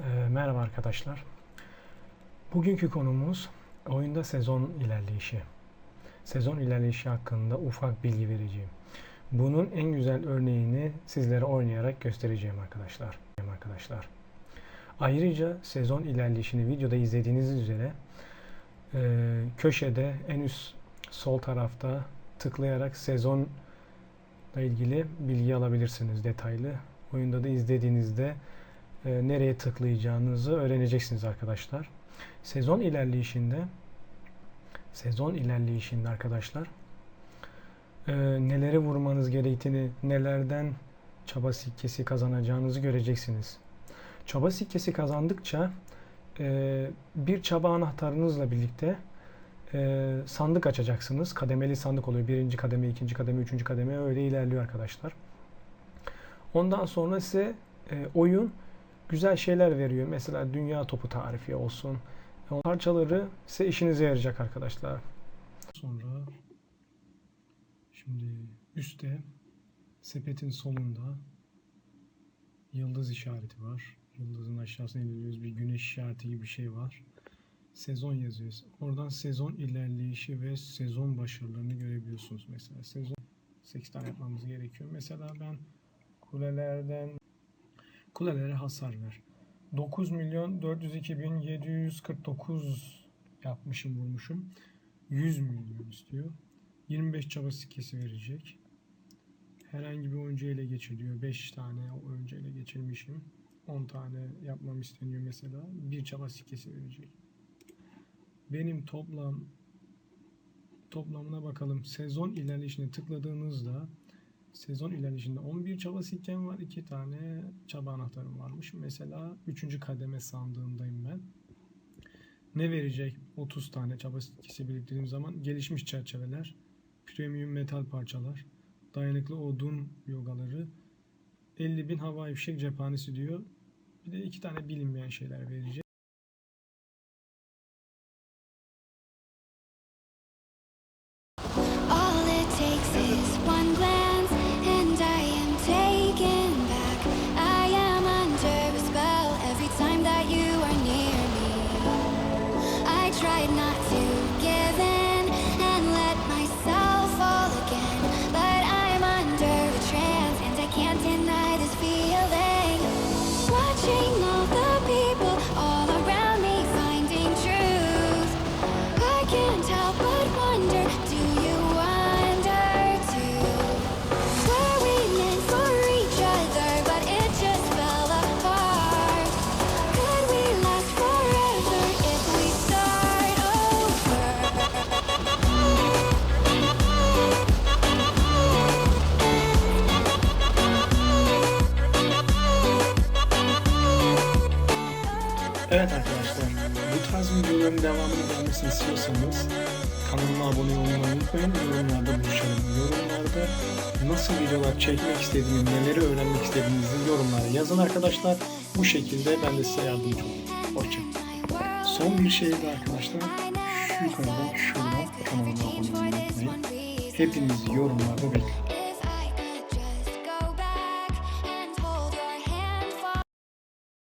Ee, merhaba arkadaşlar. Bugünkü konumuz oyunda sezon ilerleyişi. Sezon ilerleyişi hakkında ufak bilgi vereceğim. Bunun en güzel örneğini sizlere oynayarak göstereceğim arkadaşlar. Arkadaşlar. Ayrıca sezon ilerleyişini videoda izlediğiniz üzere e, köşede en üst sol tarafta tıklayarak sezonla ilgili bilgi alabilirsiniz detaylı. Oyunda da izlediğinizde e, nereye tıklayacağınızı öğreneceksiniz arkadaşlar. Sezon ilerleyişinde sezon ilerleyişinde arkadaşlar e, nelere vurmanız gerektiğini, nelerden çaba sikkesi kazanacağınızı göreceksiniz. Çaba sikkesi kazandıkça e, bir çaba anahtarınızla birlikte e, sandık açacaksınız. Kademeli sandık oluyor. Birinci kademe, ikinci kademe, üçüncü kademe öyle ilerliyor arkadaşlar. Ondan sonra size e, oyun güzel şeyler veriyor. Mesela dünya topu tarifi olsun. O parçaları size işinize yarayacak arkadaşlar. Sonra şimdi üstte sepetin solunda yıldız işareti var. Yıldızın aşağısına indiriyoruz. Bir güneş işareti gibi bir şey var. Sezon yazıyoruz. Oradan sezon ilerleyişi ve sezon başarılarını görebiliyorsunuz mesela. Sezon 8 tane yapmamız gerekiyor. Mesela ben kulelerden kulelere hasar ver. 9 milyon 402 bin 749 yapmışım vurmuşum. 100 milyon istiyor. 25 çaba sikkesi verecek. Herhangi bir oyuncu ele geçir diyor. 5 tane oyuncu ele geçirmişim. 10 tane yapmam isteniyor mesela. Bir çaba sikkesi verecek. Benim toplam toplamına bakalım. Sezon ilerleyişine tıkladığınızda sezon ilerleyişinde 11 çaba sikkem var. 2 tane çaba anahtarım varmış. Mesela 3. kademe sandığındayım ben. Ne verecek? 30 tane çaba sikkesi biriktirdiğim zaman gelişmiş çerçeveler, premium metal parçalar, dayanıklı odun yogaları, 50 bin hava fişek cephanesi diyor. Bir de iki tane bilinmeyen şeyler verecek. All it takes is one glance, Evet arkadaşlar, bu tarz videoların devamını gelmesini istiyorsanız kanalıma abone olmayı unutmayın. Yorumlarda buluşalım. Yorumlarda nasıl videolar çekmek istediğimi, neleri öğrenmek istediğinizi yorumlara yazın arkadaşlar. Bu şekilde ben de size yardımcı olayım. Hoşçakalın. Son bir şey de arkadaşlar, şu yukarıdan şuradan kanalıma abone olmayı unutmayın. Hepinizi yorumlarda bekliyorum.